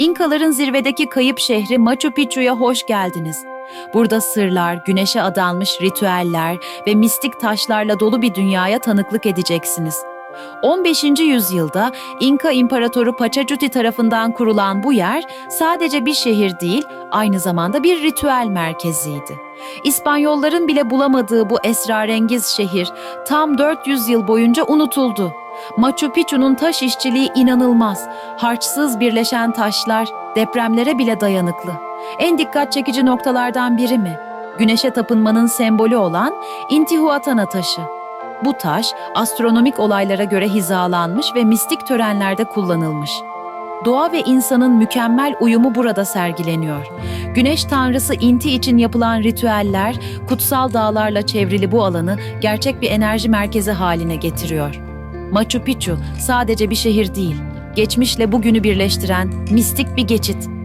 İnkaların zirvedeki kayıp şehri Machu Picchu'ya hoş geldiniz. Burada sırlar, güneşe adanmış ritüeller ve mistik taşlarla dolu bir dünyaya tanıklık edeceksiniz. 15. yüzyılda İnka İmparatoru Pachacuti tarafından kurulan bu yer sadece bir şehir değil, aynı zamanda bir ritüel merkeziydi. İspanyolların bile bulamadığı bu esrarengiz şehir tam 400 yıl boyunca unutuldu. Machu Picchu'nun taş işçiliği inanılmaz. Harçsız birleşen taşlar depremlere bile dayanıklı. En dikkat çekici noktalardan biri mi? Güneşe tapınmanın sembolü olan Intihuatana taşı. Bu taş astronomik olaylara göre hizalanmış ve mistik törenlerde kullanılmış. Doğa ve insanın mükemmel uyumu burada sergileniyor. Güneş tanrısı Inti için yapılan ritüeller, kutsal dağlarla çevrili bu alanı gerçek bir enerji merkezi haline getiriyor. Machu Picchu sadece bir şehir değil, geçmişle bugünü birleştiren mistik bir geçit.